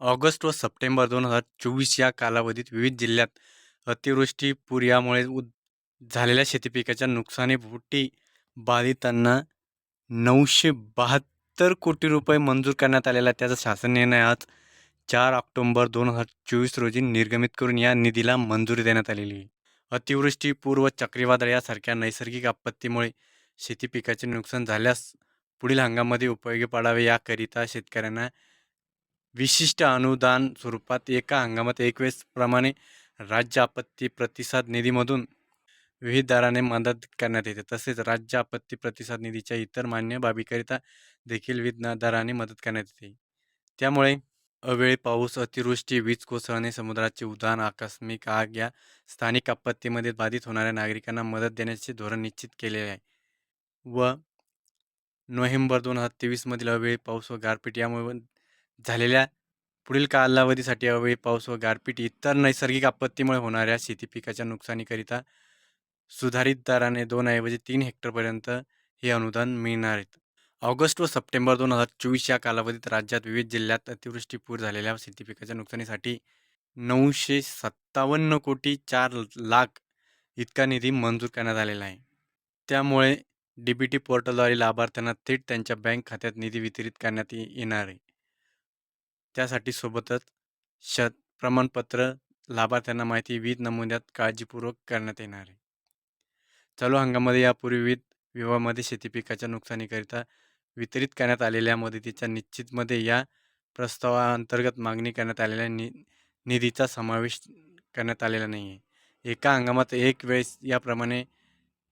August व September दोन हजार चोवीस या कालावधीत विविध जिल्ह्यात अतिवृष्टी पूर यामुळे उद झालेल्या शेतीपिकाच्या नुकसानीपोटी बाधितांना नऊशे बहात्तर कोटी रुपये मंजूर करण्यात आलेला त्याचा शासन निर्णय आज चार ऑक्टोंबर दोन हजार चोवीस रोजी निर्गमित करून या निधीला मंजुरी देण्यात आलेली आहे. अतिवृष्टी पूर व चक्रीवादळ यासारख्या नैसर्गिक आपत्तीमुळे शेती पिकाचे नुकसान झाल्यास पुढील हंगामामध्ये उपयोगी पडावे याकरिता शेतकऱ्यांना विशिष्ट अनुदान स्वरूपात एका हंगामात एक वेळेस प्रमाणे राज्य आपत्ती प्रतिसाद निधीमधून विविध दराने मदत करण्यात येते. तसेच राज्य आपत्ती प्रतिसाद निधीच्या इतर मान्य बाबीकरिता देखील विविध दराने मदत करण्यात येते. त्यामुळे अवेळी पाऊस अतिवृष्टी वीज कोसळणे समुद्राचे उधाण आकस्मिक आग या स्थानिक आपत्तीमध्ये बाधित होणाऱ्या नागरिकांना मदत देण्याचे धोरण निश्चित केले आहे. व नोव्हेंबर दोन हजार तेवीसमधील अवेळी पाऊस व गारपीट यामुळे झालेल्या पुढील कालावधीसाठी अवेळी पाऊस व गारपीट इतर नैसर्गिक आपत्तीमुळे होणाऱ्या शेती पिकाच्या नुकसानीकरिता सुधारित दराने दोन ऐवजी तीन हेक्टरपर्यंत हे अनुदान मिळणार आहेत. ऑगस्ट व सप्टेंबर दोन हजार चोवीस या कालावधीत राज्यात विविध जिल्ह्यात अतिवृष्टी पूर झालेल्या शेती पिकाच्या नुकसानीसाठी नऊशे सत्तावन्न कोटी चार लाख इतका निधी मंजूर करण्यात आलेला आहे. त्यामुळे डी बी टी पोर्टलद्वारे लाभार्थ्यांना थेट त्यांच्या बँक खात्यात निधी वितरित करण्यात येणार आहे. त्यासाठी सोबतच शत प्रमाणपत्र लाभार्थ्यांना माहिती विविध नमुन्यात काळजीपूर्वक करण्यात येणार आहे. चालू हंगामामध्ये यापूर्वी विविध विभागामध्ये शेती पिकाच्या नुकसानीकरिता वितरित करण्यात आलेल्या मदतीच्या निश्चितमध्ये या प्रस्तावाअंतर्गत मागणी करण्यात आलेल्या नि निधीचा समावेश करण्यात आलेला नाही आहे एका हंगामात एक वेळेस याप्रमाणे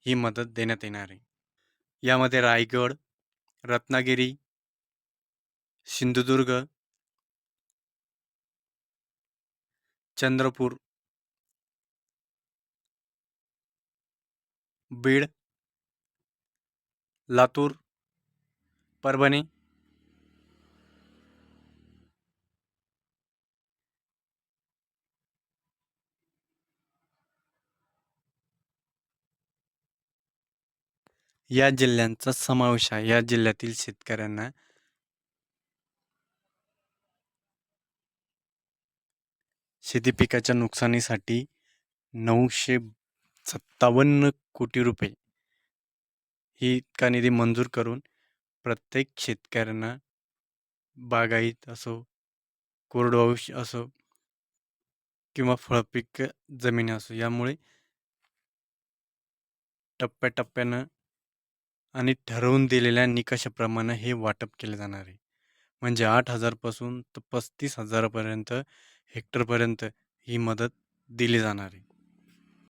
ही मदत देण्यात येणार आहे. यामध्ये रायगड रत्नागिरी सिंधुदुर्ग चंद्रपूर. बीड. लातूर. परभणी. या जिल्ह्यांचा समावेश आहे. या जिल्ह्यातील शेतकऱ्यांना शेती पिकाच्या नुकसानीसाठी नऊशे सत्तावन्न कोटी रुपये ही इतका निधी मंजूर करून प्रत्येक शेतकऱ्यांना बागायत असो कोरडवाहू असो किंवा फळपीक जमिनी असो यामुळे टप्प्याटप्प्यानं आणि ठरवून दिलेल्या निकषाप्रमाणे हे वाटप केले जाणार आहे. म्हणजे आठ हजारपासून तर पस्तीस हजारापर्यंत हेक्टरपर्यंत ही मदत दिली जाणार. आहे